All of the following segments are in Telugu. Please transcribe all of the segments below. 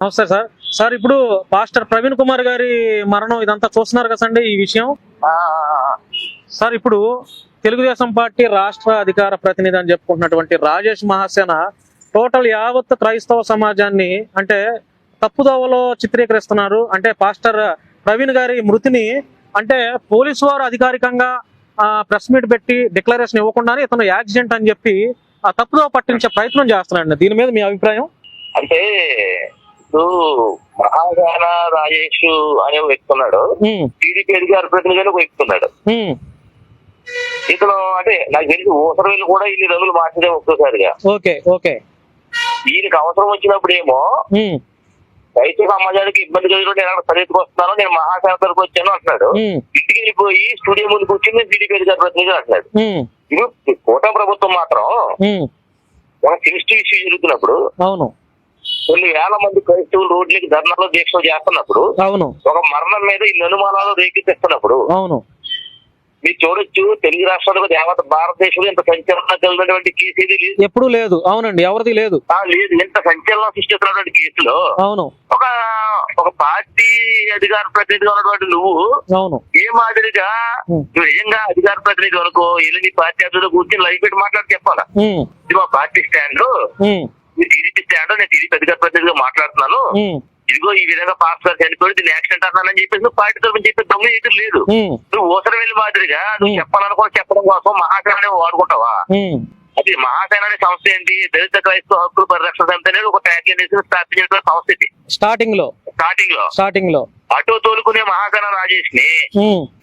నమస్తే సార్. సార్ ఇప్పుడు పాస్టర్ ప్రవీణ్ కుమార్ గారి మరణం ఇదంతా చూస్తున్నారు కదండి ఈ విషయం? సార్ ఇప్పుడు తెలుగుదేశం పార్టీ రాష్ట్ర అధికార ప్రతినిధి అని చెప్పుకుంటున్నటువంటి రాజేష్ మహాసేన టోటల్ యావత్ క్రైస్తవ సమాజాన్ని అంటే తప్పుదోవలో చిత్రీకరిస్తున్నారు. అంటే పాస్టర్ ప్రవీణ్ గారి మృతిని అంటే పోలీసు వారు అధికారికంగా ప్రెస్ మీట్ పెట్టి డిక్లరేషన్ ఇవ్వకుండానే ఇతను యాక్సిడెంట్ అని చెప్పి ఆ తప్పుదోవ పట్టించే ప్రయత్నం చేస్తున్నారండి దీని మీద మీ అభిప్రాయం? అంటే ఇప్పుడు మహాగాన రాజేష్ అనే ఒక వ్యక్తి ఉన్నాడు. టీడీపీ అధికార ప్రతినిధి ఒక వ్యక్తి ఉన్నాడు. ఇతను అంటే నాకు తెలిసి ఊసర వెళ్ళి కూడా ఇన్ని రంగులు మార్చడే ఒక్కసారిగా. Okay okay. ఈయనకి అవసరం వచ్చినప్పుడు ఏమో రైతు సమాజానికి ఇబ్బంది కలిగిన నేను పరిగెత్తుకు వస్తున్నాను నేను మహాసేన తరపు వచ్చాను అంటున్నాడు. ఇంటికి వెళ్ళిపోయి స్టూడియో ముందుకు వచ్చి నేను టీడీపీ అధికార ప్రతినిధి అంటున్నాడు. ఇది కూటమి ప్రభుత్వం మాత్రం ఒక ఇష్యూ జరుగుతున్నప్పుడు అవును. కొన్ని వేల మంది క్రైస్తవులు రోడ్లకి ధర్నాలు దీక్షలు చేస్తున్నప్పుడు అవును. ఒక మరణం మీద ఈ అనుమానాలు రేకెత్తిస్తున్నప్పుడు అవును. మీరు చూడొచ్చు తెలుగు రాష్ట్రాలకు యావత్ భారతదేశంలో ఇంత సంచలనం కలిగినటువంటి కేసు ఇది లేదు. ఎప్పుడూ లేదు. అవునండి ఎవరిది లేదు. లేదు. ఇంత సంచలనం సృష్టిస్తున్నటువంటి కేసులో అవును. ఒక ఒక పార్టీ అధికార ప్రతినిధిగా ఉన్నటువంటి నువ్వు అవును. ఏ మాదిరిగా. నువ్వు నిజంగా అధికార ప్రతినిధి అనుకో వెళ్ళి నీ పార్టీ అభివృద్ధి కూర్చొని లైవ్ పెట్టి మాట్లాడి చెప్పాలా? ఇది మా పార్టీ స్టాండ్ టీడీపీ స్టాండ్ నేను టీడీపీ అధికార ప్రతినిధిగా మాట్లాడుతున్నాను. ఇదిగో ఈ విధంగా పాస్ గారు చనిపోయి దీన్ని యాక్సిడెంట్ అన్నానని చెప్పేసి నువ్వు పార్టీ తరఫున చెప్పే దొంగ ఏది లేదు. నువ్వు ఊసర వెళ్ళి మాదిరిగా నువ్వు. చెప్పాలనుకో చెప్పడం కోసం మహాసేన వాడుకుంటావా? అది మహాసేన అనే సంస్థ ఏంటి? దళిత క్రైస్తవ హక్కుల పరిరక్షణ సమితి అనేది ఒక ట్యాగ్ స్థాపించిన సంస్థ ఇది. స్టార్టింగ్లో. స్టార్టింగ్లో. స్టార్టింగ్లో. ఆటో తోలుకునే మహాసేన రాజేష్ని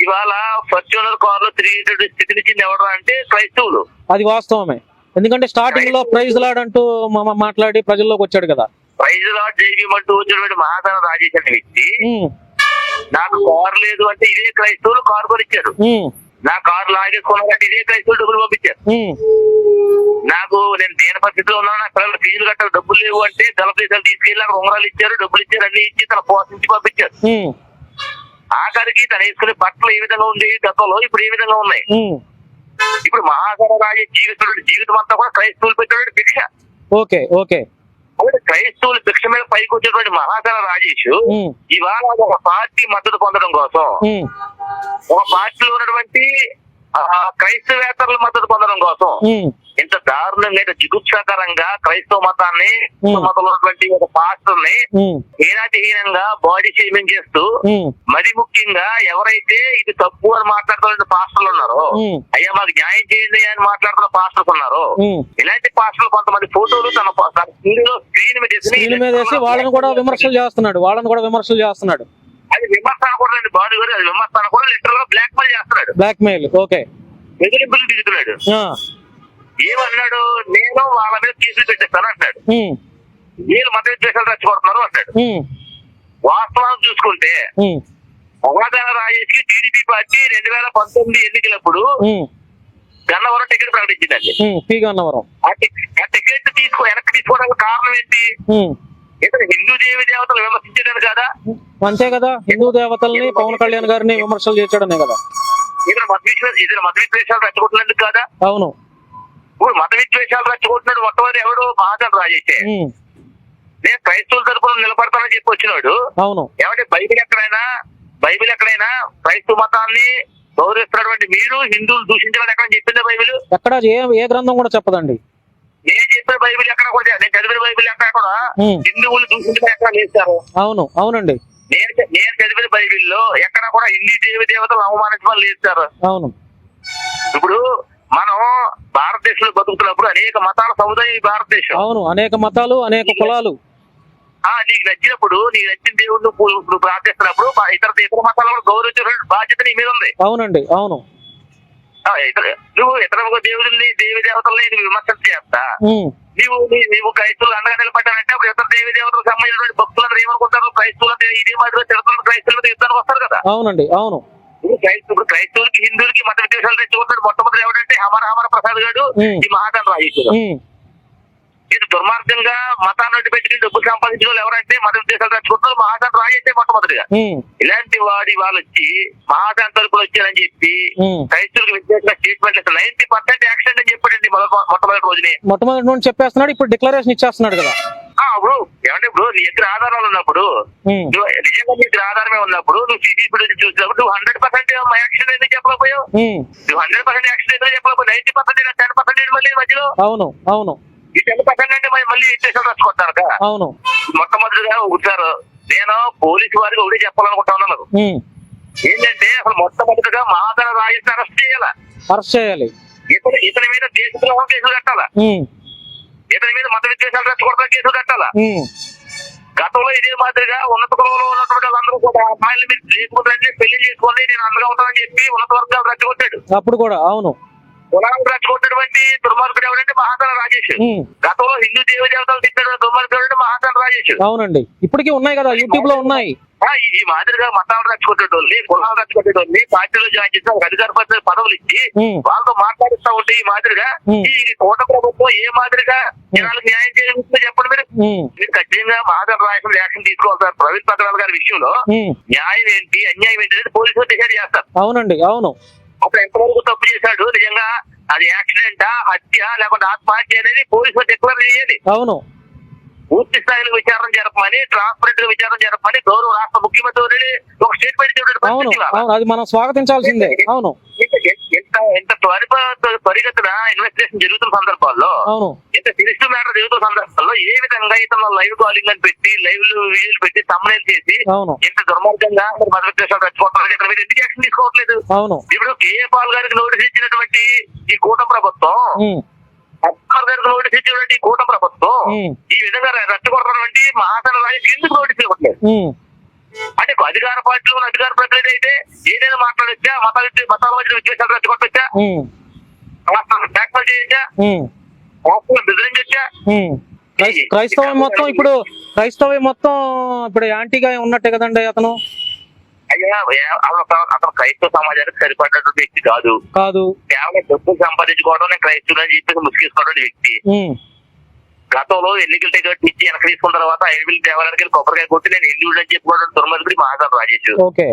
ఇవాళ ఫార్చునర్ కార్లో తిరిగేటువంటి స్థితిని ఇచ్చింది ఎవరు అంటే క్రైస్తవులు. అది వాస్తవమే. ఎందుకంటే స్టార్టింగ్లో ప్రైజ్ లాడంటూ మా- మాట్లాడి ప్రజల్లోకి వచ్చాడు కదా. ప్రైజ్ లాట్ జైవీమంటూ వచ్చినటువంటి మహాసేన రాజేష్ అనే వ్యక్తి నాకు కార్ లేదు అంటే ఇదే క్రైస్తవులు కారు కొనిచ్చారు. నా కారు లాగేసుకున్నారంటే ఇదే క్రైస్తవులు డబ్బులు పంపించారు. నాకు నేను దేని పరిస్థితిలో ఉన్నాను నా పిల్లలు ఫీజులు కట్టాలి డబ్బులు లేవు అంటే దేశాలు తీసుకెళ్ళి నాకు ఉంగరాలు ఇచ్చారు డబ్బులు ఇచ్చారు అన్ని ఇచ్చి తన పోషించి పంపించారు. ఆఖరికి తను వేసుకునే బట్టలు ఏ విధంగా ఉంది గతంలో ఇప్పుడు ఏ విధంగా ఉన్నాయి? ఇప్పుడు మహాసార రాజే జీవితం జీవితం అంతా కూడా క్రైస్తవులు పెట్టినటువంటి భిక్ష. Okay okay. కాబట్టి క్రైస్తవులు భిక్ష మీద పైకి వచ్చేటువంటి మహాసార రాజేష్ ఇవాళ ఒక పార్టీ మద్దతు పొందడం కోసం ఒక పార్టీలో ఉన్నటువంటి క్రైస్తవేతరుల మద్దతు పొందడం కోసం ఇంత దారుణంగా జిగుప్సాకరంగా క్రైస్తవ మతాన్ని. మతంలో ఉన్నటువంటి ఒక పాస్టర్ని హీనాతిహీనంగా బాడీ షేమింగ్ చేస్తూ మరి ముఖ్యంగా ఎవరైతే ఇది తప్పు అని మాట్లాడుతున్న పాస్టర్లు ఉన్నారో అయ్యా మాకు న్యాయం చేయండి అని మాట్లాడుతున్న పాస్టర్స్ ఉన్నారు. ఇలాంటి పాస్టర్లు కొంతమంది ఫోటోలు తన స్క్రీన్ మీద స్క్రీన్ మీద వేసి వాళ్ళని కూడా విమర్శలు చేస్తున్నాడు. వాళ్ళని కూడా విమర్శలు చేస్తున్నాడు. అది విమర్శ అనకూడదండి బాడీ గారు అది విమర్శ అనకూడదు లిటరల్గా బ్లాక్ మెయిల్ చేస్తున్నాడు. బ్లాక్ మెయిల్ ఓకే బెదిరింపులు దిగుతున్నాడు. ఆ, ఏమన్నాడు? నేను వాళ్ళ మీద కేసులు పెట్టేస్తాను అంటున్నాడు. ఉమ్, వీళ్ళు మత విద్వేషాలు రెచ్చగొడుతున్నారు అంటాడు వాస్తవాలు చూసుకుంటే అవగాహన రాజేష్కి టీడీపీ పార్టీ రెండు వేల పంతొమ్మిది ఎన్నికలప్పుడు గన్నవరం టికెట్ ప్రకటించిందండి. పి గన్నవరం. ఆ టిక్- ఆ టికెట్ తీసుకో వెనక్కి తీసుకోవడానికి కారణం ఏంటి? ఇతను హిందూ దేవి దేవతలు విమర్శించడానికి కదా? అంతే కదా? హిందూ దేవతల్ని పవన్ కళ్యాణ్ గారిని విమర్శలు చేశాడనే కదా. ఇతను మత విశ్వ ఇతను మత విద్వేషాలు రెచ్చగొట్టినందుకు కదా? అవును. ఇప్పుడు మత విద్వేషాలు రెచ్చగొట్టినాడు మొట్టమొదటి ఎవడు? మహాజన్ రాజేషే. నేను క్రైస్తవుల తరపున నిలబడతానని చెప్పి వచ్చినాడు. అవును. ఏమంటే బైబిల్ ఎక్కడైనా బైబిల్ ఎక్కడైనా క్రైస్తవ మతాన్ని గౌరవిస్తున్నటువంటి మీరు హిందువులు దూషించాలని ఎక్కడ చెప్పిందా బైబిల్? ఎక్కడ ఏ ఏ గ్రంథం కూడా చెప్పదండి. నేను చెప్పిన బైబిల్ ఎక్కడ కూడా నేను చదివిన బైబిల్ ఎక్కడ కూడా హిందువులు దూషించడం ఎక్కడ లేస్తారు అవును అవునండి. నేను నేను చదివిన బైబిల్లో ఎక్కడ కూడా హిందీ దేవి దేవతలు అవమానించమని లేస్తారు అవును. ఇప్పుడు మనం భారతదేశంలో బతుకుతున్నప్పుడు అనేక మతాల సముదాయం భారతదేశం. అవును అనేక మతాలు అనేక కులాలు. ఆ నీకు నచ్చినప్పుడు నీకు నచ్చిన దేవుడు నువ్వు ప్రార్థిస్తున్నప్పుడు ఇతర ఇతర మతాలను గౌరవించిన బాధ్యత నీ మీద ఉంది. అవునండి అవును. నువ్వు ఇతర దేవుడిని దేవి దేవతల్ని నువ్వు విమర్శన చేస్తా నీవు నీవు క్రైస్తువులు అండగా నిలబడ్డానంటే అప్పుడు ఇతర దేవి దేవతలకు సంబంధించినటువంటి భక్తులందరూ ఏమనుకుంటారు? క్రైస్తువులు ఇదే మాదిరిగా తిరుగుతున్న క్రైస్తువులతో యుద్ధానికి వస్తారు కదా. అవునండి అవును. ఇప్పుడు క్రైస్తవు ఇప్పుడు క్రైస్తవులకి హిందువులకి మత విద్వేషాలు తెచ్చుకుంటాడు మొట్టమొదటి ఎవడంటే హమర హమర ప్రసాద్ గారు. ఈ మహాదాన్ రాజేశ్వరు ఇది దుర్మార్గంగా మతాన్ని పెట్టుకుని డబ్బులు సంపాదించిన వాళ్ళు ఎవరంటే మత విద్వేషాలు తెచ్చుకుంటున్నారు మహాదాన్ రాజేసే మొట్టమొదటిగా. ఇలాంటి వాడి వాళ్ళు వచ్చి మహాదాన్ తరపులు వచ్చారని చెప్పి ఉమ్. క్రైస్తవులకు వ్యతిరేకంగా స్టేట్మెంట్ ఇస్తారు నైన్టీ పర్సెంట్ యాక్సిడెంట్ అని చెప్పాడండి మొదటి మొట్టమొదటి రోజునే. మొట్టమొదటి నుండి చెప్పేస్తున్నాడు ఇప్పుడు డిక్లరేషన్ ఇచ్చేస్తున్నాడు కదా. ఆ, ఇప్పుడు ఏమంటే ఇప్పుడు నీ దగ్గర ఆధారాలు ఉన్నప్పుడు నిజంగా నీ దగ్గర ఆధారమే ఉన్నప్పుడు నువ్వు సీసీ ఫుటేజ్ చూసినప్పుడు నువ్వు హండ్రెడ్ పర్సెంట్ యాక్షన్ ఎందుకు చెప్పలేకపోయావు? నువ్వు హండ్రెడ్ పర్సెంట్ యాక్షన్ ఎందుకు చెప్పలేకపోయావు? నైన్టీ పర్సెంట్ టెన్ పర్సెంట్ మళ్ళీ మధ్యలో. అవును అవును. ఈ అంటే మరి మళ్ళీ స్టేషన్ రాసుకుంటారు అవును. మొట్టమొదటిగా ఒకసారి నేను పోలీసు వారికి ఒకటి చెప్పాలనుకుంటా ఉన్నాను. ఏంటంటే అసలు మొట్టమొదటిగా మహాధన రాజేష్ అరెస్ట్ చేయాల? అరెస్ట్ చేయాలి. ఇతని ఇతని మీద దేశద్రోహం కేసులు కట్టాల? ఇతని మీద మత విద్వేషాలు రెచ్చగొడతా కేసులు కట్టాల? గతంలో ఇదే మాదిరిగా ఉన్నత కులంలో ఉన్నటువంటి వాళ్ళందరూ కూడా అమ్మాయిల మీద లేకపోతే పెళ్ళి చేసుకొని నేను అండగా ఉంటానని చెప్పి ఉన్నత వర్గాలు రెచ్చగొట్టాడు. అప్పుడు కూడా అవును. కులాలను రెచ్చగొట్టినటువంటి దుర్మార్గుడు ఎవరంటే మహాధన రాజేష్. గతంలో హిందూ దేవ దేవతలు తిట్టిన దుర్మార్గుడు ఎవరంటే మహాధన రాజేష్. అవునండి. ఇప్పటికీ ఉన్నాయి కదా యూట్యూబ్లో ఉన్నాయి. ఈ మాదిరిగా మతాలు రచ్చుకొట్టేటోళ్ళని కులాలు రచ్చుకొట్టేటోళ్ళని పార్టీలో జాయిన్ చేసి అధికార పదవులు ఇచ్చి వాళ్ళతో మాట్లాడిస్తా ఉంటే ఈ మాదిరిగా. ఈ కోట ప్రభుత్వం ఏ మాదిరిగా జనాలకు న్యాయం చేయాలని చెప్పండి మీరు. మీరు ఖచ్చితంగా మహాదర్ రాయసం యాక్షన్ తీసుకోవాలి సార్. ప్రవీణ్ పత్రాల గారి విషయంలో న్యాయం ఏంటి అన్యాయం ఏంటి అనేది పోలీసులు డిసైడ్ చేస్తారు. అవునండి అవును. అప్పుడు ఎంతవరకు తప్పు చేశాడు? నిజంగా అది యాక్సిడెంటా హత్య లేకపోతే ఆత్మహత్య అనేది పోలీసులు డిక్లేర్ చేయాలి. అవును. పూర్తి స్థాయిలో విచారణ జరపమని ట్రాన్స్పరెంట్గా విచారణ జరపమని గౌరవ రాష్ట్ర ముఖ్యమంత్రి ఒక స్టేట్మెంట్ అవును అది మనం స్వాగతించాల్సిందే. అవును. ఎంత ఎంత త్వరిత త్వరిగతిన ఇన్వెస్టిగేషన్ జరుగుతున్న సందర్భాల్లో ఇంత సిరిస్టు మ్యాటర్ జరుగుతున్న సందర్భాల్లో ఏ విధంగా ఇతను లైవ్ కాలింగ్ అని పెట్టి లైవ్ వీడియోలు పెట్టి తమ్మనేలు చేసి ఇంత దుర్మార్గంగా విద్వేషాలు రెచ్చుకుంటున్నారు ఇక్కడ మీరు ఎందుకు యాక్షన్ తీసుకోవట్లేదు? ఇప్పుడు కేఏ పాల్ గారికి నోటీస్ ఇచ్చినటువంటి ఈ కూట ప్రభుత్వం గారికి నోటీస్ ఇచ్చినటువంటి ఈ కూట ప్రభుత్వం ఈ విధంగా రెచ్చగొడుతున్నటువంటి మహాసన ఎందుకు నోటీస్ ఇవ్వట్లేదు? అంటే అధికార పార్టీలో ఉన్న అధికార ప్రతినిధి అయితే ఏదైనా మాట్లాడొచ్చా? మత మతాల మధ్య విద్వేషాలు రెచ్చగొట్టొచ్చా బ్లాక్మెయిల్ చేయొచ్చా బెదిరించొచ్చా? క్రైస్తవం మొత్తం ఇప్పుడు క్రైస్తవం మొత్తం ఇప్పుడు యాంటీగా ఉన్నట్టే కదండి అతను. అయ్యా అతను క్రైస్తవ సమాజానికి సరిపడినటువంటి వ్యక్తి కాదు. కాదు. కేవలం డబ్బు సంపాదించుకోవడం క్రైస్తవుడు అని చెప్పేసి ముసుగేసుకున్నటువంటి వ్యక్తి. గతంలో ఎన్నికల టికెట్ ఇచ్చి వెనక తీసుకున్న తర్వాత ఐదు వేలు దేవాలయానికి వెళ్ళి కొబ్బరికాయ కొట్టి నేను హిందువుడు అని చెప్పుకోవడం దుర్మర్గుడి మహాసాన్ రాజేష్. ఓకే.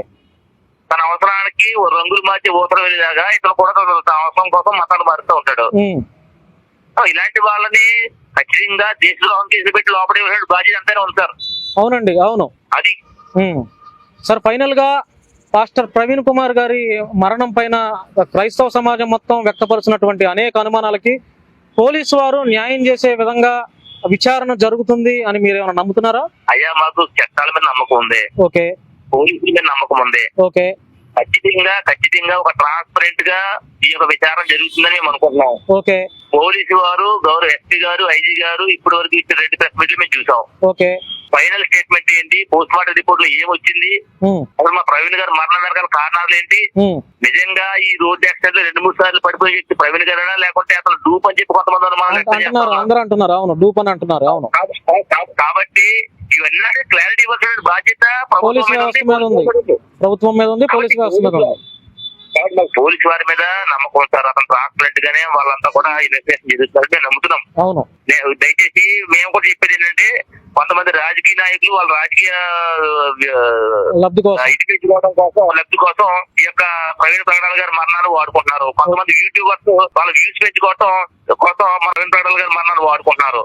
తన అవసరానికి రంగులు మార్చి ఊసరం వెళ్ళేదాకా ఇతను కూడా తన అవసరం కోసం మతాన్ని మారుతూ ఉంటాడు. ఇలాంటి వాళ్ళని ఖచ్చితంగా దేశద్రోహం కేసు పెట్టి లోపడి వేసాడు బాధ్యత అంతనే ఉంటారు అవునండి అవును. అది. సార్ ఫైనల్గా పాస్టర్ ప్రవీణ్ కుమార్ గారి మరణం పైన క్రైస్తవ సమాజం మొత్తం వ్యక్తపరుచినటువంటి అనేక అనుమానాలకి పోలీసు వారు న్యాయం చేసే విధంగా విచారణ జరుగుతుంది అని మీరు ఏమైనా నమ్ముతున్నారా? అయ్యా మాకు చట్టాల మీద నమ్మకం ఉంది. ఓకే. పోలీసుల మీద నమ్మకం ఉంది. ఓకే. ఖచ్చితంగా ఖచ్చితంగా ఒక ట్రాన్స్పరెంట్గా ఈ యొక్క విచారణ జరుగుతుందని మేము అనుకుంటున్నాం. ఓకే. పోలీసు వారు గౌరవ ఎస్పీ గారు ఐజీ గారు ఇప్పటి వరకు ఇచ్చిన రెండు ప్రెస్ మీట్లు మేము చూసాం. ఓకే. ఫైనల్ స్టేట్మెంట్ ఏంటి? పోస్ట్ మార్టం రిపోర్ట్లో ఏమొచ్చింది అసలు మా ప్రవీణ్ గారు మరణ వెనకాల కారణాలు ఏంటి? నిజంగా ఈ రోడ్ యాక్సిడెంట్లో రెండు మూడు సార్లు పడిపోయి వ్యక్తి ప్రవీణ్ గారేనా? లేకుంటే అతను డూప్ అని చెప్పి కొంతమంది. అందరూ అంటున్నారు అవును డూప్ అని అంటున్నారు అవును. కాబ- కాబ- కాబట్టి ఇవన్నీ క్లారిటీ ఇవ్వాల్సిన బాధ్యత ప్రభుత్వం మీద ఉంది. ప్రభుత్వం మీద ఉంది పోలీసు వ్యవస్థ మీద ఉంది. పోలీసు వారి మీద నమ్మకం సార్. అతను ట్రాన్స్పరెంట్ గానే వాళ్ళంతా కూడా ఇన్వెస్టిగేషన్ జరుగుతారు మేము నమ్ముతున్నాం. అవును. దయచేసి మేము కూడా చెప్పేది ఏంటంటే కొంతమంది రాజకీయ నాయకులు వాళ్ళ రాజకీయ లబ్ధి కోసం. కోసం లబ్ధి కోసం ఈ యొక్క ప్రవీణ్ ప్రకటన గారి మరణాలు వాడుకుంటున్నారు. కొంతమంది యూట్యూబర్స్ వాళ్ళ వ్యూస్ పెంచుకోవడం కోసం ప్రవీణ్ ప్రకటన గారి మరణాలు వాడుకుంటున్నారు.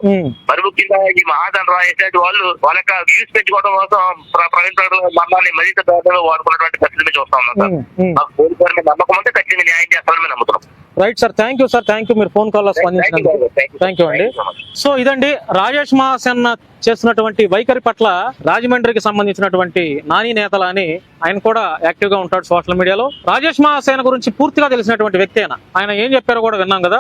మరి ముఖ్యంగా ఈ మహాజన్ రాజేష్ వాళ్ళు వాళ్ళ యొక్క వ్యూస్ పెంచుకోవడం కోసం ప్ర- ప్రవీణ్ ప్రకటన గారి మరణాన్ని మరింత వాడుకున్నటువంటి పరిస్థితి చూస్తా ఉన్నాం సార్. మాకు పోలీసు నమ్మకం ఉంటే ఖచ్చితంగా న్యాయం చేస్తామని మేము right sir thank you sir thank you మీరు ఫోన్ కాల్లో స్పందించినందుకు థ్యాంక్ యూ అండి. సో ఇదండి రాజేష్ మహాసేన చేస్తున్నటువంటి వైఖరి పట్ల రాజమండ్రికి సంబంధించినటువంటి నాని నేతల అని ఆయన కూడా యాక్టివ్గా ఉంటాడు సోషల్ మీడియాలో. రాజేష్ మహాసేన గురించి పూర్తిగా తెలిసినటువంటి వ్యక్తి ఆయన. ఆయన ఏం చెప్పారో కూడా విన్నాం కదా.